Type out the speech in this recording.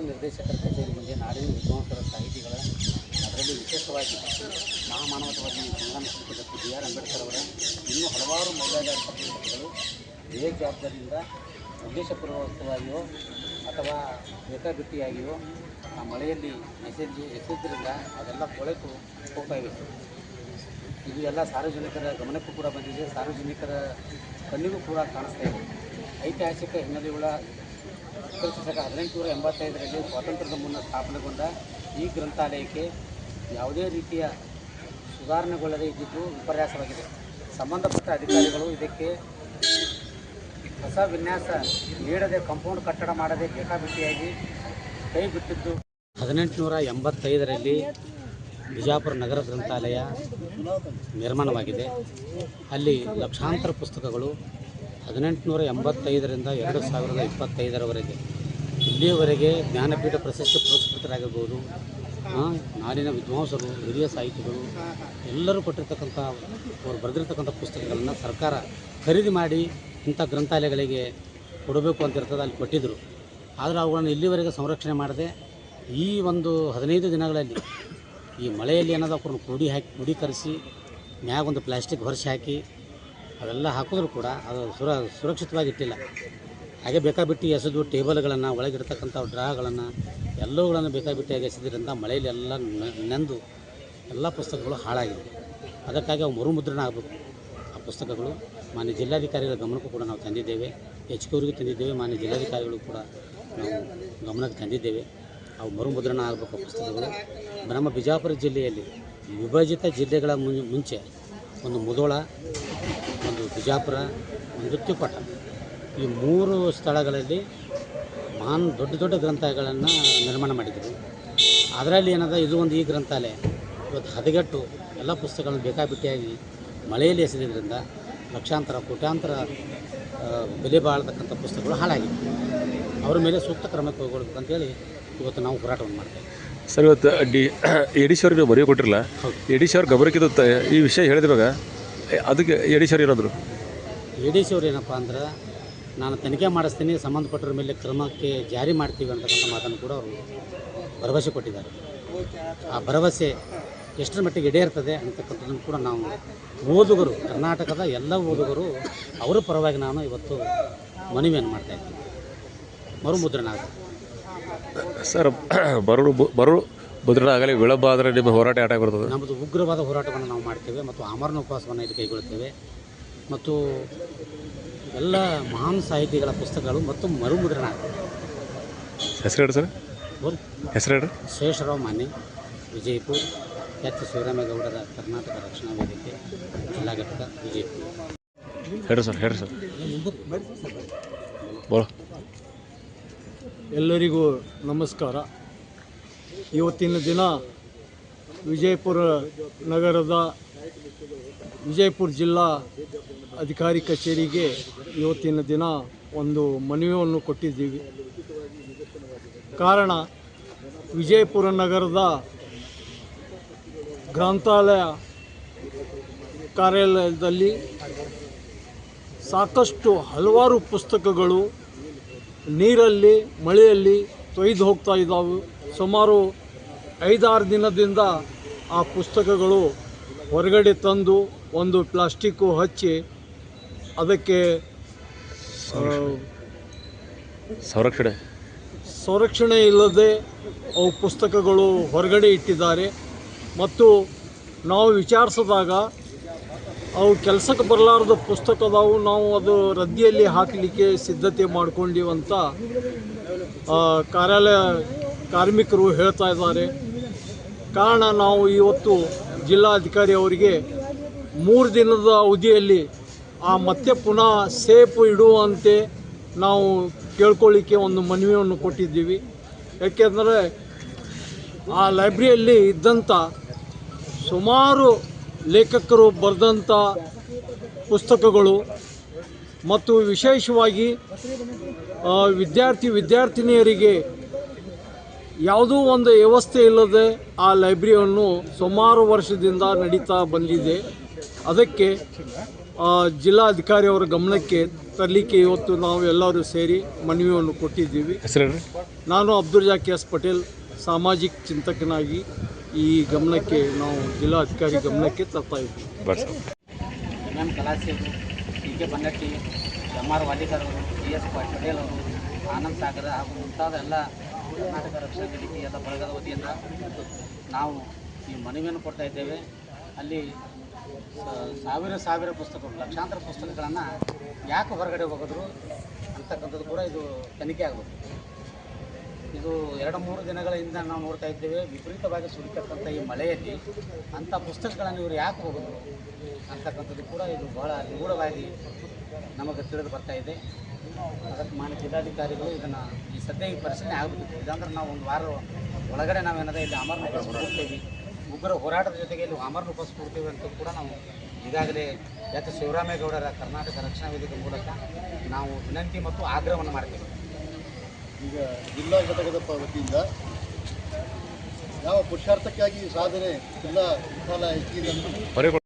ನಿರ್ದೇಶಕರ ಕಚೇರಿ ಮುಂದೆ ನಾಡಿನ ವಿದ್ವಾಂಸರ ಸಾಹಿತಿಗಳ ಅದರಲ್ಲಿ ವಿಶೇಷವಾಗಿ ಮಹಾಮಾನವತವಾದಿ ಸಂಗ್ರಾಮ ಡಾಕ್ಟರ್ ಬಿ ಆರ್ ಅಂಬೇಡ್ಕರ್ ಅವರ ಇನ್ನೂ ಹಲವಾರು ಮೌಲ್ಯಾಧಾರಿತ ಪುಸ್ತಕಗಳು ಬೇಜವಾಬ್ದಾರಿಯಿಂದ ಉದ್ದೇಶಪೂರ್ವಕವಾಗಿಯೋ ಅಥವಾ ಬೇಕಾಬಿಟ್ಟಿಯಾಗಿಯೋ ಆ ಮಳೆಯಲ್ಲಿ ಮೆಸೇಜ್ ಎಸೆದ್ರಿಂದ ಅದೆಲ್ಲ ಕೊಳೆತು ಹೋಗ್ತಾ ಇವೆ. ಇದು ಎಲ್ಲ ಸಾರ್ವಜನಿಕರ ಗಮನಕ್ಕೂ ಕೂಡ ಬಂದಿದೆ. ಸಾರ್ವಜನಿಕರ ಕಣ್ಣಿಗೂ ಕೂಡ ಕಾಣಿಸ್ತಾ ಇದೆ. ಐತಿಹಾಸಿಕ ಹಿನ್ನೆಲೆಯುಳ್ಳ ಶಕ ಹದಿನೆಂಟುನೂರ ಎಂಬತ್ತೈದರಲ್ಲಿ ಸ್ವಾತಂತ್ರ್ಯದ ಮುನ್ನ ಸ್ಥಾಪನೆಗೊಂಡ ಈ ಗ್ರಂಥಾಲಯಕ್ಕೆ ಯಾವುದೇ ರೀತಿಯ ಸುಧಾರಣೆಗೊಳ್ಳದೇ ಇದ್ದಿದ್ದು ವಿಪರ್ಯಾಸವಾಗಿದೆ. ಸಂಬಂಧಪಟ್ಟ ಅಧಿಕಾರಿಗಳು ಇದಕ್ಕೆ ಹೊಸ ವಿನ್ಯಾಸ ನೀಡದೆ ಕಾಂಪೌಂಡ್ ಕಟ್ಟಡ ಮಾಡದೆ ಬೇಕಾಬಿಟ್ಟಿಯಾಗಿ ಕೈ ಬಿಟ್ಟಿದ್ದು. ಹದಿನೆಂಟುನೂರ ಎಂಬತ್ತೈದರಲ್ಲಿ ಬಿಜಾಪುರ ನಗರ ಗ್ರಂಥಾಲಯ ನಿರ್ಮಾಣವಾಗಿದೆ. ಅಲ್ಲಿ ಲಕ್ಷಾಂತರ ಪುಸ್ತಕಗಳು ಹದಿನೆಂಟುನೂರ ಎಂಬತ್ತೈದರಿಂದ ಎರಡು ಸಾವಿರದ ಇಪ್ಪತ್ತೈದರವರೆಗೆ ಇಲ್ಲಿಯವರೆಗೆ ಜ್ಞಾನಪೀಠ ಪ್ರಶಸ್ತಿ ಪುರಸ್ಕೃತರಾಗಿರ್ಬೋದು ನಾಡಿನ ವಿದ್ವಾಂಸರು, ಹಿರಿಯ ಸಾಹಿತಿಗಳು, ಎಲ್ಲರೂ ಕೊಟ್ಟಿರ್ತಕ್ಕಂಥ ಅವರು ಬರೆದಿರ್ತಕ್ಕಂಥ ಪುಸ್ತಕಗಳನ್ನು ಸರ್ಕಾರ ಖರೀದಿ ಮಾಡಿ ಇಂಥ ಗ್ರಂಥಾಲಯಗಳಿಗೆ ಕೊಡಬೇಕು ಅಂತ ಇರ್ತದೆ ಅಲ್ಲಿ ಕೊಟ್ಟಿದ್ದರು ಆದರೆ ಅವುಗಳನ್ನು ಇಲ್ಲಿವರೆಗೆ ಸಂರಕ್ಷಣೆ ಮಾಡದೆ ಈ ಒಂದು ಹದಿನೈದು ದಿನಗಳಲ್ಲಿ ಈ ಮಳೆಯಲ್ಲಿ ಏನಾದರೂ ಅವ್ರನ್ನ ಕೂಡಿ ಹಾಕಿ ಕ್ರೋಢೀಕರಿಸಿ ಮ್ಯಾಗ ಒಂದು ಪ್ಲಾಸ್ಟಿಕ್ ಹೊರಸಿ ಹಾಕಿ ಅವೆಲ್ಲ ಹಾಕಿದ್ರು ಕೂಡ ಅದು ಸುರ ಸುರಕ್ಷಿತವಾಗಿ ಇಟ್ಟಿಲ್ಲ. ಹಾಗೆ ಬೇಕಾಬಿಟ್ಟು ಎಸೆದು ಟೇಬಲ್ಗಳನ್ನು ಒಳಗಿರ್ತಕ್ಕಂಥ ಡ್ರಾಗಳನ್ನು ಎಲ್ಲವುಗಳನ್ನು ಬೇಕಾಬಿಟ್ಟಿಯಾಗಿ ಎಸೆದ್ರಿಂದ ಮಳೆಯಲ್ಲಿ ಎಲ್ಲ ನೆಂದು ಎಲ್ಲ ಪುಸ್ತಕಗಳು ಹಾಳಾಗಿದೆ. ಅದಕ್ಕಾಗಿ ಅವು ಮರುಮುದ್ರಣ ಆಗಬೇಕು. ಆ ಪುಸ್ತಕಗಳು ಮಾನ್ಯ ಜಿಲ್ಲಾಧಿಕಾರಿಗಳ ಗಮನಕ್ಕೂ ಕೂಡ ನಾವು ತಂದಿದ್ದೇವೆ. ಎಚ್ ಕೆ ಅವರಿಗೂ ತಂದಿದ್ದೇವೆ. ಮಾನ್ಯ ಜಿಲ್ಲಾಧಿಕಾರಿಗಳು ಕೂಡ ನಾವು ಗಮನಕ್ಕೆ ತಂದಿದ್ದೇವೆ. ಅವು ಮರುಮುದ್ರಣ ಆಗಬೇಕು ಪುಸ್ತಕಗಳು. ನಮ್ಮ ಬಿಜಾಪುರ ಜಿಲ್ಲೆಯಲ್ಲಿ ವಿಭಜಿತ ಜಿಲ್ಲೆಗಳ ಮುಂಚೆ ಒಂದು ಮುದೋಳ ಬಿಜಾಪುರ ಮೃತ್ಯುಪಟ. ಈ ಮೂರು ಸ್ಥಳಗಳಲ್ಲಿ ಮಹಾನ್ ದೊಡ್ಡ ದೊಡ್ಡ ಗ್ರಂಥಾಲಯಗಳನ್ನು ನಿರ್ಮಾಣ ಮಾಡಿದರು. ಅದರಲ್ಲಿ ಏನದ ಇದು ಒಂದು ಈ ಗ್ರಂಥಾಲಯ. ಇವತ್ತು ಹದಗೆಟ್ಟು ಎಲ್ಲ ಪುಸ್ತಕಗಳನ್ನು ಬೇಕಾಬಿಟ್ಟಿಯಾಗಿ ಮಳೆಯಲ್ಲಿ ಎಸೆದಿದ್ದರಿಂದ ಲಕ್ಷಾಂತರ ಕೋಟ್ಯಾಂತರ ಬೆಲೆ ಬಾಳತಕ್ಕಂಥ ಪುಸ್ತಕಗಳು ಹಾಳಾಗಿವೆ. ಅವ್ರ ಮೇಲೆ ಸೂಕ್ತ ಕ್ರಮ ಕೈಗೊಳ್ಬೇಕು ಅಂತೇಳಿ ಇವತ್ತು ನಾವು ಹೋರಾಟವನ್ನು ಮಾಡ್ತೇವೆ ಸರ್ ಇವತ್ತು ಡಿ ಎಡಿಶ್ ಅವ್ರಿಗೆ ಬರೆಯೋ ಕೊಟ್ಟಿರಲ್ಲ? ಎಡಿಶ್ ಅವ್ರ ಗಮನಕ್ಕೆ ಈ ವಿಷಯ ಹೇಳಿದ್ರಾಗ ಅದಕ್ಕೆ ಯಡೀಶ್ವರ್ ಇರೋದ್ರು? ಯಡೀಶ್ವರ್ ಏನಪ್ಪ ಅಂದ್ರೆ ನಾನು ತನಿಖೆ ಮಾಡಿಸ್ತೀನಿ ಸಂಬಂಧಪಟ್ಟರ ಮೇಲೆ ಕ್ರಮಕ್ಕೆ ಜಾರಿ ಮಾಡ್ತೀವಿ ಅಂತಕ್ಕಂಥ ಮಾತನ್ನು ಕೂಡ ಅವರು ಭರವಸೆ ಕೊಟ್ಟಿದ್ದಾರೆ. ಆ ಭರವಸೆ ಎಷ್ಟರ ಮಟ್ಟಿಗೆ ಈಡೇರ್ತದೆ ಅಂತಕ್ಕಂಥದ್ದನ್ನು ಕೂಡ ನಾವು ಓದುಗರು ಕರ್ನಾಟಕದ ಎಲ್ಲ ಓದುಗರು ಅವರ ಪರವಾಗಿ ನಾನು ಇವತ್ತು ಮನವಿಯನ್ನು ಮಾಡ್ತಾ ಇದ್ದೀನಿ. ಮರುಮುದ್ರಣ ಸರ್ ಬರಡು ಬರಲು ಮುದ್ರಣ ಆಗಲಿ ವಿಳಂಬ ಆದರೆ ನಿಮ್ಮ ಹೋರಾಟ ಆಟ ಬರ್ತದೆ? ನಮ್ಮದು ಉಗ್ರವಾದ ಹೋರಾಟವನ್ನು ನಾವು ಮಾಡ್ತೇವೆ ಮತ್ತು ಅಮರನ ಉಪವಾಸವನ್ನು ಇಲ್ಲಿ ಕೈಗೊಳ್ಳುತ್ತೇವೆ ಮತ್ತು ಎಲ್ಲ ಮಹಾನ್ ಸಾಹಿತಿಗಳ ಪುಸ್ತಕಗಳು ಮತ್ತು ಮರುಮುದ್ರಣ ಹೆಸರು ಹೇಳಿ ಸರ್? ಹೆಸರು ಹೇಳಿ ಶೇಷರಾವ್ ಮಾನೆ ವಿಜಯಪುರ. ಎಚ್ ಶಿವರಾಮೇಗೌಡರ ಕರ್ನಾಟಕ ರಕ್ಷಣಾ ವೇದಿಕೆ ಜಿಲ್ಲಾ ಘಟಕ ವಿಜಯಪುರ. ಹೇಳಿ ಸರ್ ಹೇಳಿ ಸರ್. ಎಲ್ಲರಿಗೂ ನಮಸ್ಕಾರ. ಇವತ್ತಿನ ದಿನ ವಿಜಯಪುರ ನಗರದ ವಿಜಯಪುರ ಜಿಲ್ಲಾ ಅಧಿಕಾರಿ ಕಚೇರಿಗೆ ಇವತ್ತಿನ ದಿನ ಒಂದು ಮನವಿಯನ್ನು ಕೊಟ್ಟಿದ್ದೀವಿ. ಕಾರಣ ವಿಜಯಪುರ ನಗರದ ಗ್ರಂಥಾಲಯ ಕಾರ್ಯಾಲಯದಲ್ಲಿ ಸಾಕಷ್ಟು ಹಲವಾರು ಪುಸ್ತಕಗಳು ನೀರಲ್ಲಿ, ಮಳೆಯಲ್ಲಿ ತೊಯ್ದು ಹೋಗ್ತಾ ಇದ್ದಾವೆ. ಸುಮಾರು ಐದಾರು ದಿನದಿಂದ ಆ ಪುಸ್ತಕಗಳು ಹೊರಗಡೆ ತಂದು ಒಂದು ಪ್ಲಾಸ್ಟಿಕ್ಕು ಹಚ್ಚಿ ಅದಕ್ಕೆ ಸಂರಕ್ಷಣೆ. ಸಂರಕ್ಷಣೆ ಇಲ್ಲದೆ ಅವು ಪುಸ್ತಕಗಳು ಹೊರಗಡೆ ಇಟ್ಟಿದ್ದಾರೆ. ಮತ್ತು ನಾವು ವಿಚಾರಿಸಿದಾಗ ಅವು ಕೆಲಸಕ್ಕೆ ಬರಲಾರ್ದ ಪುಸ್ತಕದವು ನಾವು ಅದು ರದ್ದಿಯಲ್ಲಿ ಹಾಕಲಿಕ್ಕೆ ಸಿದ್ಧತೆ ಮಾಡ್ಕೊಂಡಿವಂತ ಕಾರ್ಯಾಲಯ ಕಾರ್ಮಿಕರು ಹೇಳ್ತಾ ಇದ್ದಾರೆ. ಕಾರಣ ನಾವು ಇವತ್ತು ಜಿಲ್ಲಾಧಿಕಾರಿ ಅವರಿಗೆ ಮೂರು ದಿನದ ಅವಧಿಯಲ್ಲಿ ಆ ಮತ್ತೆ ಪುನಃ ಸೇಫ್ ಇಡುವಂತೆ ನಾವು ಕೇಳ್ಕೊಳ್ಳಿಕ್ಕೆ ಒಂದು ಮನವಿಯನ್ನು ಕೊಟ್ಟಿದ್ದೀವಿ. ಯಾಕೆಂದರೆ ಆ ಲೈಬ್ರರಿಯಲ್ಲಿ ಇದ್ದಂಥ ಸುಮಾರು ಲೇಖಕರು ಬರೆದಂಥ ಪುಸ್ತಕಗಳು ಮತ್ತು ವಿಶೇಷವಾಗಿ ವಿದ್ಯಾರ್ಥಿ ವಿದ್ಯಾರ್ಥಿನಿಯರಿಗೆ ಯಾವುದೂ ಒಂದು ವ್ಯವಸ್ಥೆ ಇಲ್ಲದೆ ಆ ಲೈಬ್ರರಿಯನ್ನು ಸುಮಾರು ವರ್ಷದಿಂದ ನಡೀತಾ ಬಂದಿದೆ. ಅದಕ್ಕೆ ಆ, ಜಿಲ್ಲಾಧಿಕಾರಿಯವರ ಗಮನಕ್ಕೆ ತರಲಿಕ್ಕೆ ಇವತ್ತು ನಾವು ಎಲ್ಲರೂ ಸೇರಿ ಮನವಿಯನ್ನು ಕೊಟ್ಟಿದ್ದೀವಿ. ನಾನು ಅಬ್ದುಲ್ ಜಾಕಿ ಎಸ್ ಪಟೇಲ್ ಸಾಮಾಜಿಕ ಚಿಂತಕನಾಗಿ ಈ ಗಮನಕ್ಕೆ ನಾವು ಜಿಲ್ಲಾಧಿಕಾರಿ ಗಮನಕ್ಕೆ ತರ್ತಾ ಇದ್ದೀವಿ. ಬರ್ರಿ ಸರ್. ಎಂ ಎಂ ಕಲಾಸಿ ಅವರು D K Bannatti M R Walikar ಅವರು ಡಿ ಎಸ್ ಪಟೇಲ್ ಅವರು ಆನಂದ್ ಸಾಗರ ಹಾಗೂ ಮುಂತಾದ ಎಲ್ಲ ಕರ್ನಾಟಕ ರಕ್ಷಣಾ ವೇದಿಕೆ ಎಲ್ಲ ಬಳಗದ ವತಿಯಿಂದ ನಾವು ಈ ಮನವಿಯನ್ನು ಕೊಡ್ತಾ ಇದ್ದೇವೆ. ಅಲ್ಲಿ ಸಾವಿರ ಸಾವಿರ ಪುಸ್ತಕಗಳು, ಲಕ್ಷಾಂತರ ಪುಸ್ತಕಗಳನ್ನು ಯಾಕೆ ಹೊರಗಡೆ ಹೋಗಿದ್ರು ಅಂತಕ್ಕಂಥದ್ದು ಕೂಡ ಇದು ತನಿಖೆ ಆಗಬೇಕು. ಇದು ಎರಡು ಮೂರು ದಿನಗಳ ಹಿಂದೆ ನಾವು ನೋಡ್ತಾ ಇದ್ದೇವೆ, ವಿಪರೀತವಾಗಿ ಸುರಿತಕ್ಕಂಥ ಈ ಮಳೆಯಲ್ಲಿ ಅಂಥ ಪುಸ್ತಕಗಳನ್ನು ಇವರು ಯಾಕೆ ಹೋಗೋದು ಅಂತಕ್ಕಂಥದ್ದು ಕೂಡ ಇದು ಬಹಳ ನಿಗೂಢವಾಗಿ ನಮಗೆ ತಿಳಿದು ಬರ್ತಾ ಇದೆ. ಅದಕ್ಕೆ ಮಾನ್ಯ ಜಿಲ್ಲಾಧಿಕಾರಿಗಳು ಇದನ್ನು ಈ ಸದ್ಯ ಈ ಪರಿಶೀಲನೆ ಆಗಬೇಕು ಇದಂದ್ರೆ ನಾವು ಒಂದು ವಾರ ಒಳಗಡೆ ನಾವೇನದ ಇಲ್ಲಿ ಅಮರನ ಕೊಡ್ತೀವಿ ಕೂಡ್ತೇವೆ. ಉಗ್ರ ಹೋರಾಟದ ಜೊತೆಗೆ ಇಲ್ಲಿ ಅಮರನ ರೂಪಸ್ ಕೊಡ್ತೀವಿ ಅಂತ ಕೂಡ ನಾವು ಈಗಾಗಲೇ ಎಚ್ ಶಿವರಾಮೇಗೌಡರ ಕರ್ನಾಟಕ ರಕ್ಷಣಾ ವೇದಿಕೆ ಮೂಲಕ ನಾವು ವಿನಂತಿ ಮತ್ತು ಆಗ್ರಹವನ್ನು ಮಾಡ್ತೀವಿ. ಈಗ ಜಿಲ್ಲಾ ಘಟಕದ ವತಿಯಿಂದ ಯಾವ ಪುರುಷಾರ್ಥಕ್ಕಾಗಿ ಸಾಧನೆ ಜಿಲ್ಲಾ ವಿಫಲ ಹೆಚ್ಚಿಗೆ